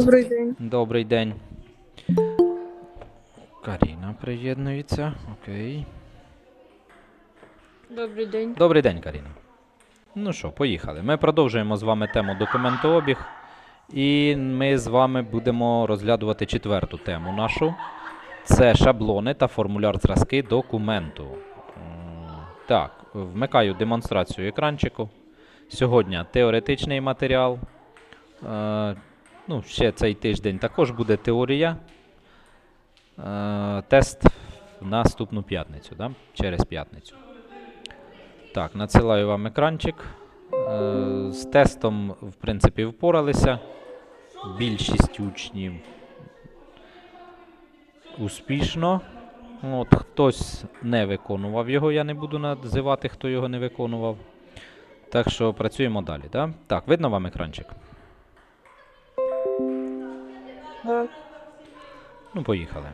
Добрий день. Добрий день. Каріна приєднується. Окей. Добрий день. Добрий день, Каріна. Ну що, поїхали. Ми продовжуємо з вами тему документообіг. І ми з вами будемо розглядувати четверту тему нашу. Це шаблони та формуляр зразки документу. Так, вмикаю демонстрацію екранчику. Сьогодні теоретичний матеріал. Ну, ще цей тиждень також буде теорія. Е, тест в наступну п'ятницю, да? через п'ятницю. Так, надсилаю вам екранчик. Е, з тестом, в принципі, впоралися. Більшість учнів успішно. От, хтось не виконував його, я не буду називати, хто його не виконував. Так що працюємо далі. Да? Так, видно вам екранчик? Ну, поїхали.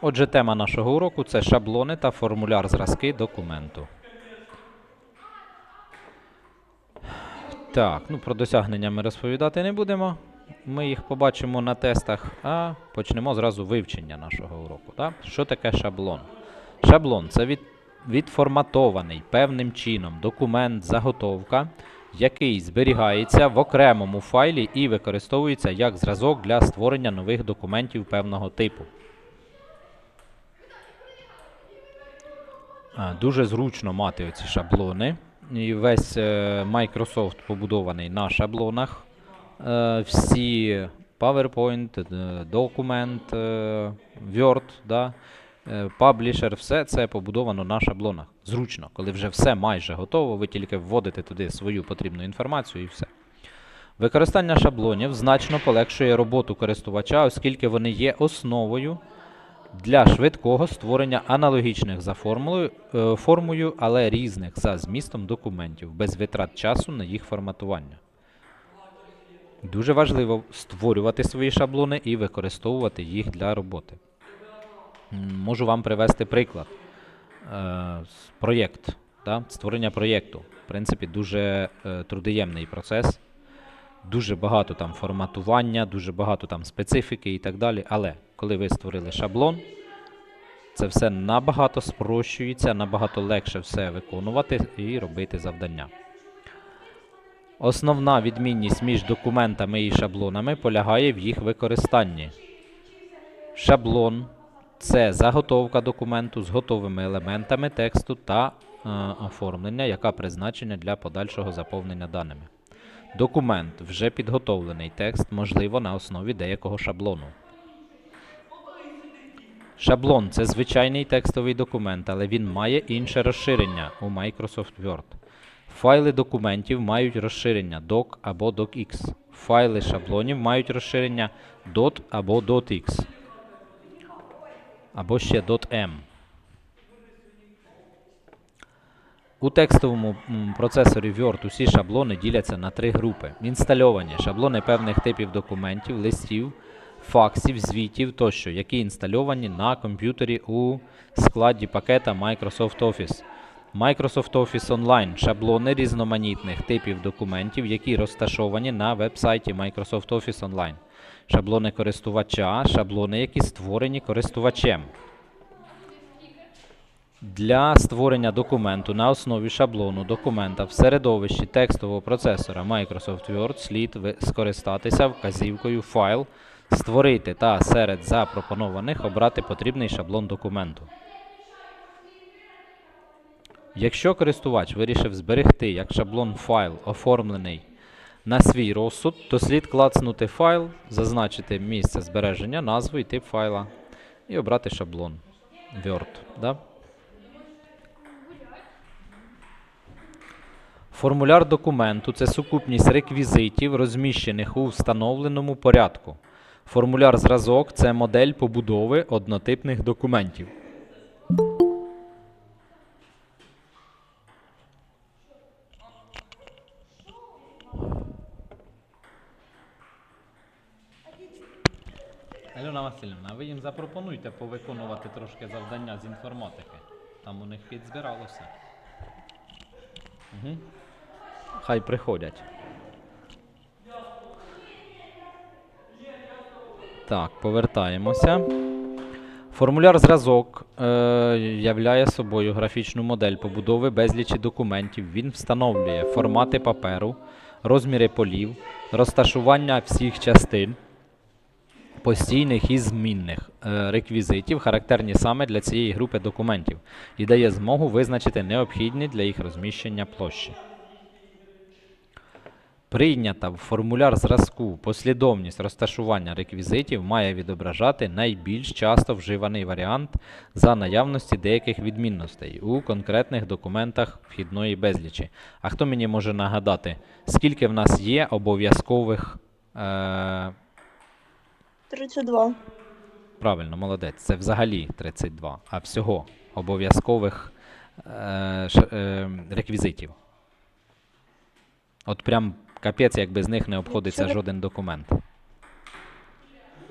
Отже, тема нашого уроку це шаблони та формуляр зразки документу. Так, ну про досягнення ми розповідати не будемо. Ми їх побачимо на тестах, а почнемо зразу вивчення нашого уроку. Так? Що таке шаблон? Шаблон це від, відформатований певним чином документ, заготовка, який зберігається в окремому файлі і використовується як зразок для створення нових документів певного типу. Дуже зручно мати оці шаблони. І весь е, Microsoft побудований на шаблонах. Е, Всі PowerPoint, е, документ, Word, да, е, Publisher, все це побудовано на шаблонах. Зручно, коли вже все майже готово, ви тільки вводите туди свою потрібну інформацію і все. Використання шаблонів значно полегшує роботу користувача, оскільки вони є основою для швидкого створення аналогічних за формулою, е, формою, але різних за змістом документів, без витрат часу на їх форматування. Дуже важливо створювати свої шаблони і використовувати їх для роботи. Можу вам привести приклад. Е, Проєкт, да? створення проєкту. В принципі, дуже е, трудоємний процес дуже багато там форматування, дуже багато там специфіки і так далі. Але коли ви створили шаблон, це все набагато спрощується, набагато легше все виконувати і робити завдання. Основна відмінність між документами і шаблонами полягає в їх використанні. Шаблон це заготовка документу з готовими елементами тексту та е, оформлення, яка призначена для подальшого заповнення даними. Документ вже підготовлений текст, можливо, на основі деякого шаблону. Шаблон це звичайний текстовий документ, але він має інше розширення у Microsoft Word. Файли документів мають розширення doc або docx. Файли шаблонів мають розширення dot або dotx. Або ще .m. У текстовому процесорі Word усі шаблони діляться на три групи: інстальовані шаблони певних типів документів, листів, факсів, звітів тощо, які інстальовані на комп'ютері у складі пакета Microsoft Office. Microsoft Office Online шаблони різноманітних типів документів, які розташовані на веб-сайті Microsoft Office Online. Шаблони користувача, шаблони, які створені користувачем. Для створення документу на основі шаблону документа в середовищі текстового процесора Microsoft Word слід скористатися вказівкою Файл, створити та серед запропонованих обрати потрібний шаблон документу. Якщо користувач вирішив зберегти як шаблон файл, оформлений на свій розсуд, то слід клацнути файл, зазначити місце збереження, назву і тип файла і обрати шаблон Word. Да? Формуляр документу це сукупність реквізитів, розміщених у встановленому порядку. Формуляр зразок це модель побудови однотипних документів. Васильівна, ви їм запропонуйте повиконувати трошки завдання з інформатики. Там у них підзбиралося. Угу. Хай приходять. Так, повертаємося. Формуляр зразок е, являє собою графічну модель побудови безлічі документів. Він встановлює формати паперу, розміри полів, розташування всіх частин, постійних і змінних е, реквізитів, характерні саме для цієї групи документів, і дає змогу визначити необхідні для їх розміщення площі. Прийнята в формуляр зразку послідовність розташування реквізитів має відображати найбільш часто вживаний варіант за наявності деяких відмінностей у конкретних документах вхідної безлічі. А хто мені може нагадати, скільки в нас є обов'язкових. Е- 32. Правильно, молодець. Це взагалі 32, а всього обов'язкових е, е, реквізитів. От прям капець, як без них не обходиться Якщо- жоден документ.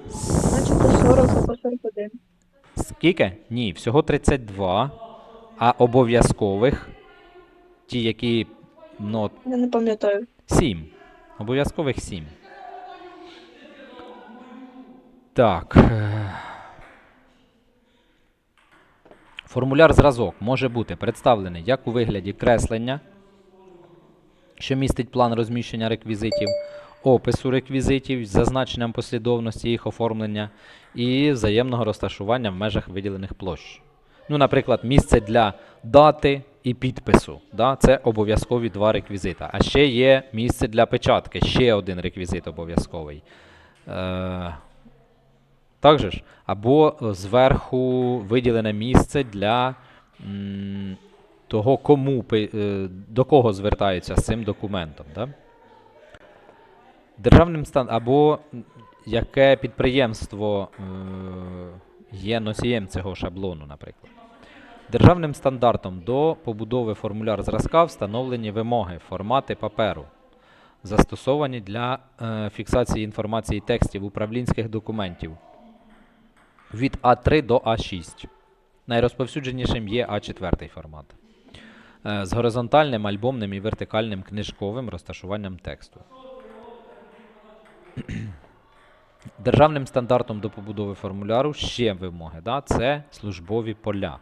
Значить, це 40 або 41. Скільки? Ні, всього 32, а обов'язкових, ті, які. Ну, от Я не пам'ятаю. 7. Обов'язкових 7. Так. е, Формуляр зразок може бути представлений як у вигляді креслення, що містить план розміщення реквізитів, опису реквізитів з зазначенням послідовності їх оформлення і взаємного розташування в межах виділених площ. Ну, наприклад, місце для дати і підпису. Да? Це обов'язкові два реквізита. А ще є місце для печатки, ще один реквізит обов'язковий. Е, так же ж? Або е, зверху виділене місце для м, того, кому, е, до кого звертаються з цим документом. Да? Державним стан або яке підприємство е, є носієм цього шаблону, наприклад. Державним стандартом до побудови формуляр зразка встановлені вимоги, формати паперу, застосовані для е, фіксації інформації текстів управлінських документів від А3 до А6. Найрозповсюдженішим є А4 формат. Е, з горизонтальним, альбомним і вертикальним книжковим розташуванням тексту. Державним стандартом до побудови формуляру ще вимоги. Да? Це службові поля,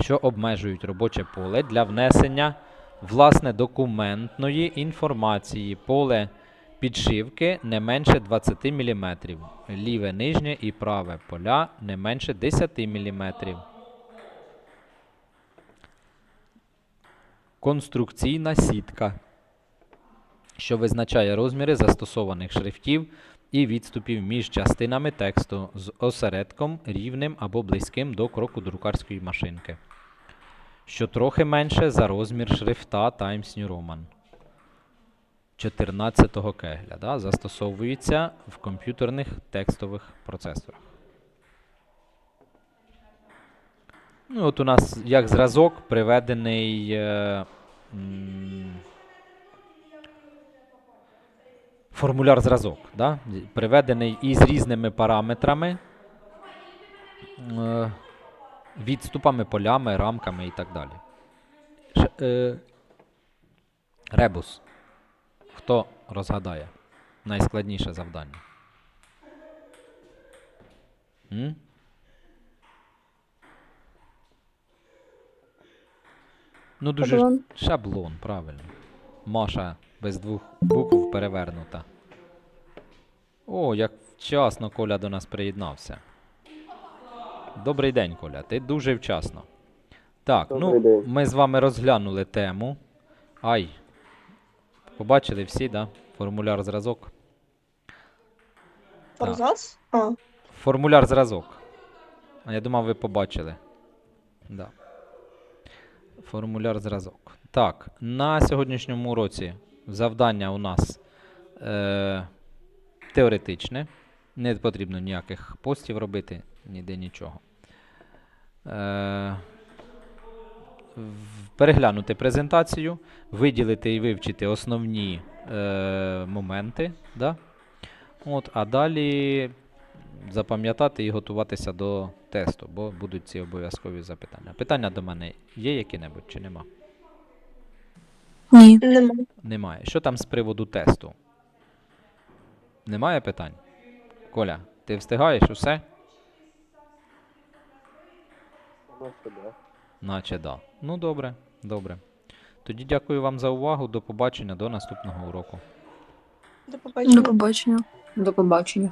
що обмежують робоче поле для внесення власне документної інформації. Поле підшивки не менше 20 мм, ліве нижнє і праве поля не менше 10 мм. Конструкційна сітка, що визначає розміри застосованих шрифтів і відступів між частинами тексту з осередком рівним або близьким до кроку друкарської машинки, що трохи менше за розмір шрифта Times New Roman 14 кегля. Да, застосовується в комп'ютерних текстових процесорах. Ну, от у нас як зразок приведений. Е, м, формуляр зразок, да? приведений із різними параметрами, е, відступами, полями, рамками і так далі. Ш, е, ребус. Хто розгадає? Найскладніше завдання. М? Ну, дуже Шаблон. шаблон, правильно. Маша без двох букв перевернута. О, як вчасно Коля до нас приєднався. Добрий день, Коля. Ти дуже вчасно. Так, Добрий ну, день. ми з вами розглянули тему. Ай. Побачили всі, да? Формуляр зразок. Так. А, Формуляр зразок. А я думав, ви побачили. Да. Формуляр зразок. Так, на сьогоднішньому уроці завдання у нас е, теоретичне. Не потрібно ніяких постів робити, ніде нічого. Е, переглянути презентацію, виділити і вивчити основні е, моменти. Да? От, а далі запам'ятати і готуватися до тесту, бо будуть ці обов'язкові запитання. Питання до мене є які-небудь чи нема? Ні. нема. Немає. Що там з приводу тесту? Немає питань? Коля, Ти встигаєш усе? Да. Наче да. Ну добре, добре. Тоді дякую вам за увагу. До побачення, до наступного уроку. До До побачення. побачення. До побачення.